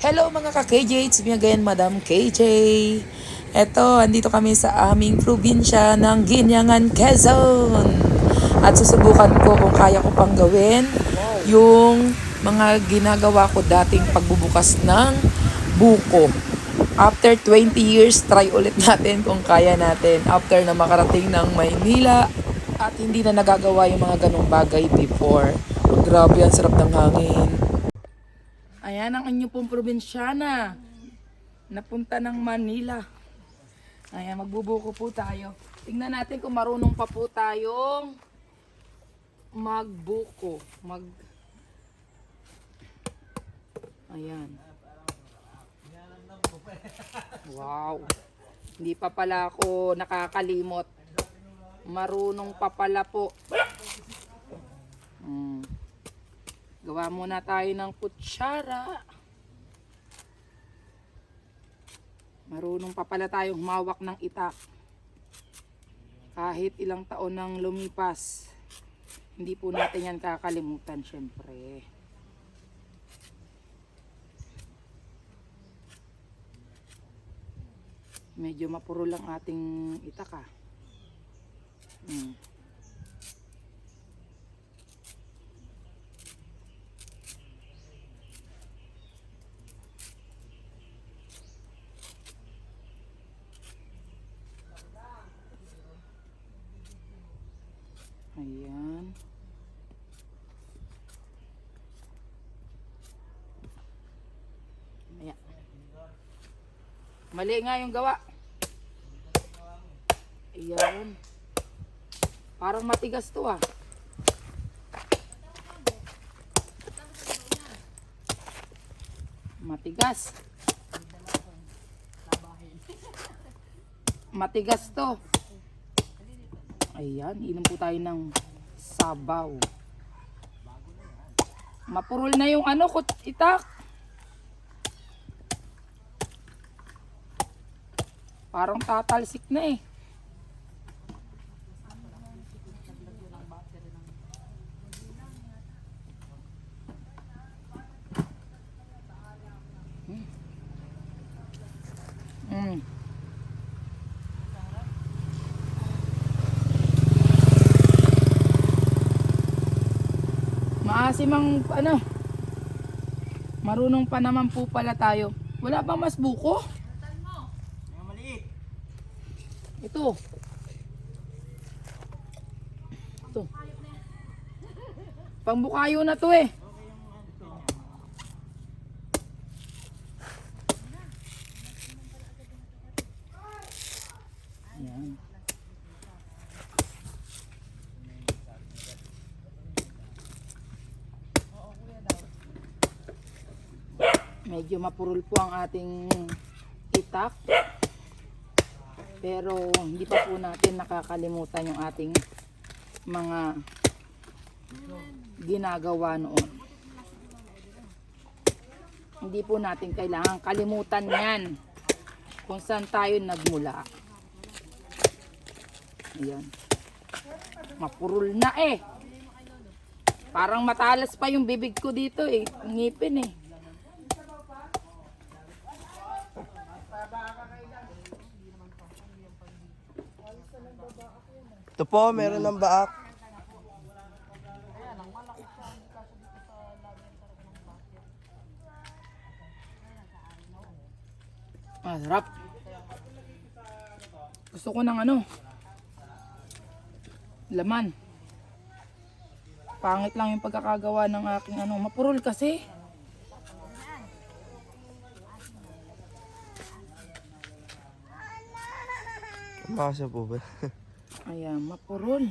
Hello mga ka-KJ, it's me again, Madam KJ. Eto, andito kami sa aming probinsya ng Ginyangan, Quezon. At susubukan ko kung kaya ko pang gawin yung mga ginagawa ko dating pagbubukas ng buko. After 20 years, try ulit natin kung kaya natin. After na makarating ng Maynila at hindi na nagagawa yung mga ganong bagay before. Grabe, ang sarap ng hangin. Ayan ang inyo pong probinsyana. Napunta ng Manila. Ayan, magbubuko po tayo. Tingnan natin kung marunong pa po tayong magbuko. Mag... Ayan. Wow. Hindi pa pala ako nakakalimot. Marunong pa pala po. Hmm. Gawa muna tayo ng kutsara. Marunong pa pala tayong humawak ng itak. Kahit ilang taon nang lumipas, hindi po natin yan kakalimutan syempre. Medyo mapuro lang ating itak ah. Hmm. Ayan. Ayan. Mali nga yung gawa. Ayan. Parang matigas to ah. Matigas. Matigas to. Ayan, inom po tayo ng sabaw. Mapurol na yung ano, itak. Parang tatalsik na eh. Mm. Maasim ang ano. Marunong pa naman po pala tayo. Wala bang mas buko? Ito. Ito. Pangbukayo na to eh. Ayan. Medyo mapurol po ang ating itak. Pero hindi pa po natin nakakalimutan yung ating mga ginagawa noon. Hindi po natin kailangan kalimutan yan kung saan tayo nagmula. Ayan. Mapurol na eh. Parang matalas pa yung bibig ko dito eh. Ngipin eh. Ito po, meron ng baak. Masarap. Gusto ko ng ano. Laman. Pangit lang yung pagkakagawa ng aking ano. Mapurol kasi. Masa po ba? Ayan, mapurol.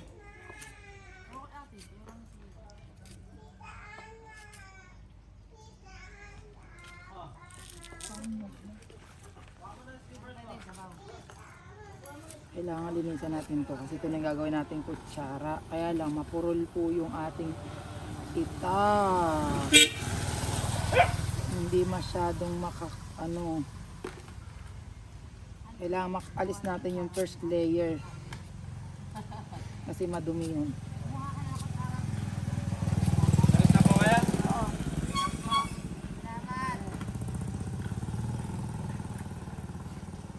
Kailangan linisan natin to kasi ito na gagawin natin kutsara. Kaya lang, mapurol po yung ating itak. Hindi masyadong maka, ano, kailangan makalis natin yung first layer kasi madumi yun.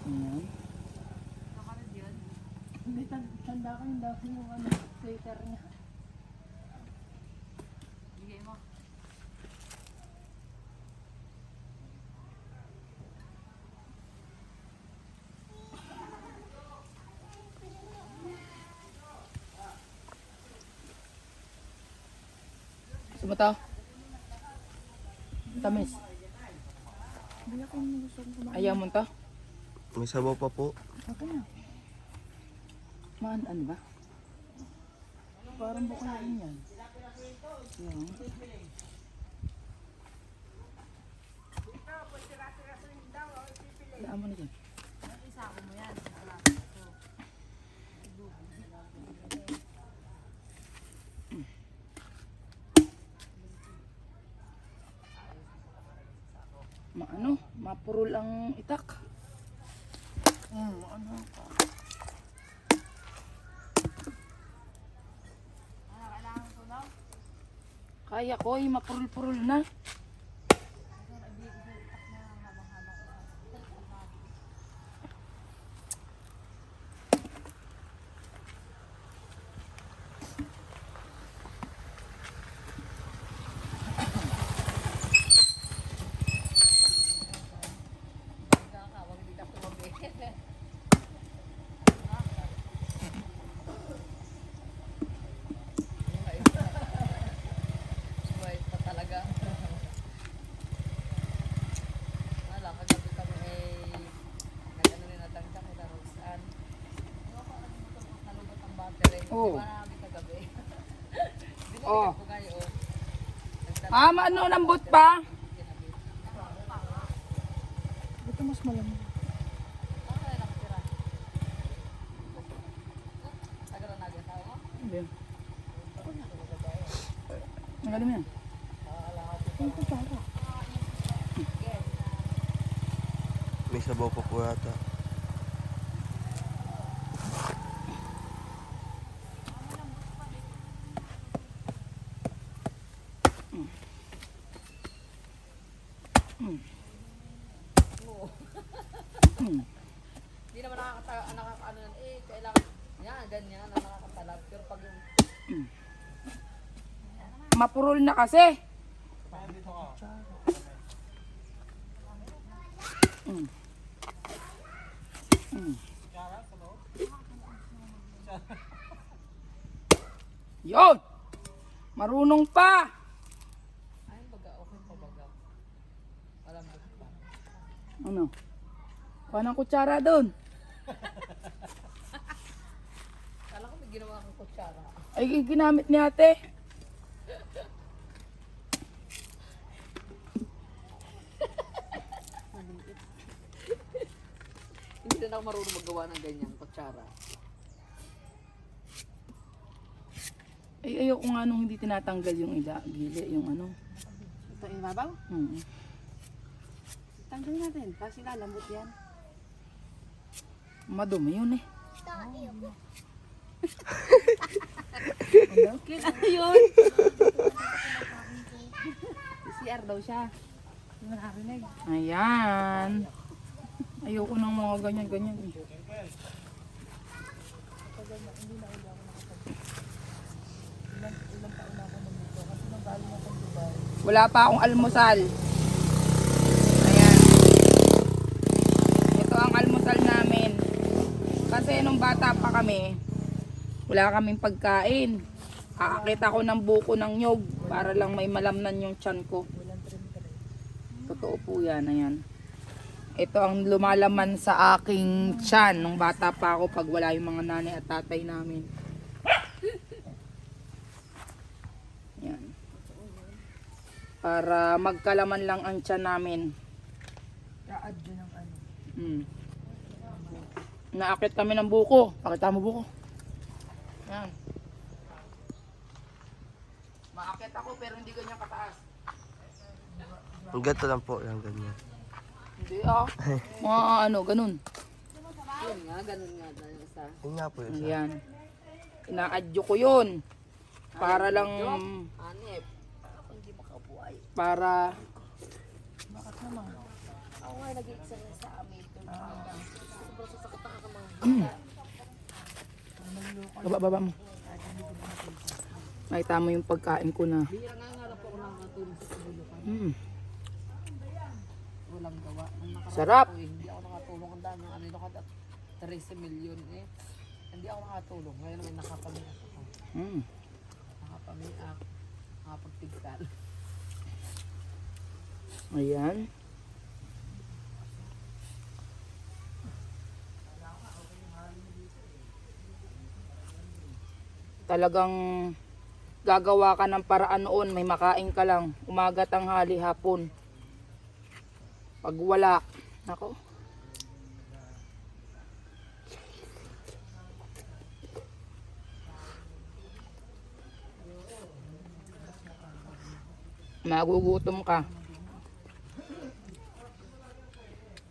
Ayan. Hindi, tanda ko yung dati yung ano, sweater niya. To? Tamis. Gusto kong kumain. Ayaw mo to? May sabaw pa po. Okay na. Man, ano ba? Parang bukain yan. Yan. Daan mo na dyan. Mapurol ang itak. Hmm, ano ka? Kaya ko, eh, mapurol-purol na. Buhay pa talaga. Wala, kagabi kami ay nag-ano rin natang siya kung laro saan. Ano ko, nalubot ang battery. Oo. Di ba namin kagabi? Di ba Oo. oh. kayo? oh. Maano, lambot pa? Ito mas malamig. Ano na lang tira? Tagalan na agad ako. Hindi. Ang mo yan. May sabaw pa po yata. Hindi naman nakakata nakakaano yan. Eh, kailangan yan, ganyan na nakakatalab. Pero pag yung Mapurol na kasi. Mm. Mm. Yun! Marunong pa! Ayun baga, okay pa baga. Alam mo pa. Ano? Kuha ng kutsara doon. Kala ko may ginawa kang kutsara. Ay, ginamit ni ate. Rin ako marunong magawa ng ganyan, kutsara. Ay, ayoko nga nung hindi tinatanggal yung ila, gili, yung ano. Ito yung babaw? Mm. Tanggalin natin. Kasi lalambot yan. Madumi yun eh. Ano yun? CR daw siya. Mo nakarinig. Ayan. Ayoko ng mga ganyan-ganyan. eh. Wala pa akong almusal. Ayan. Ito ang almusal namin. Kasi nung bata pa kami, wala kaming pagkain. Aakit ako ng buko ng nyog para lang may malamnan yung tiyan ko. Totoo po yan, ayan. Ito ang lumalaman sa aking tiyan nung bata pa ako pag wala yung mga nanay at tatay namin. Yan. Para magkalaman lang ang tiyan namin. Raad ang ano. Hmm. Naakit kami ng buko. Pakita mo buko. Yan. Maakit ako pero hindi ganyan kataas. Ang ganito lang po, yung ganyan. Hindi ah. Mga ano, ganun. Yun nga, ganun nga na yung isa. Yun nga po yun. Ayan. Inaadyo ko yun. Para lang, Hanip. Hindi makabuhay. para, Ako nga nag-exercise sa amin. Sobrang sasakit ang mga. Baba, baba mo. Makita mo yung pagkain ko na. Bihira nga nga po ako nakakatulong sa kabulukan. Mm. Walang gawa. Nung nakaraan Sarap. po eh, hindi ako nakatulong. Ang dami. Ano yung nakat 13 million eh. Hindi ako nakatulong. Ngayon may nakapamiak ako. Mm. Nakapamiak. Nakapagpigtal. Ayan. Talagang gagawa ka ng paraan noon, may makain ka lang, umaga, tanghali, hapon. Pag wala, nako. Magugutom ka.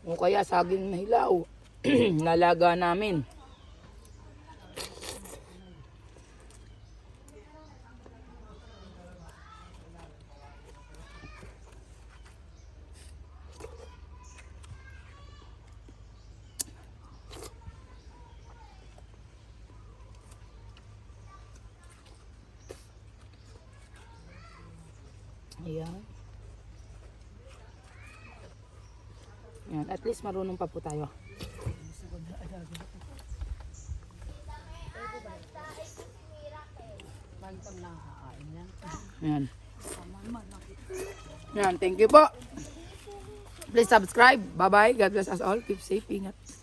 O kaya saging na hilaw. Nalaga namin. Ayan. Ayan. At least marunong pa po tayo. Ayan. Ayan. Thank you po. Please subscribe. Bye-bye. God bless us all. Keep safe. Ingat.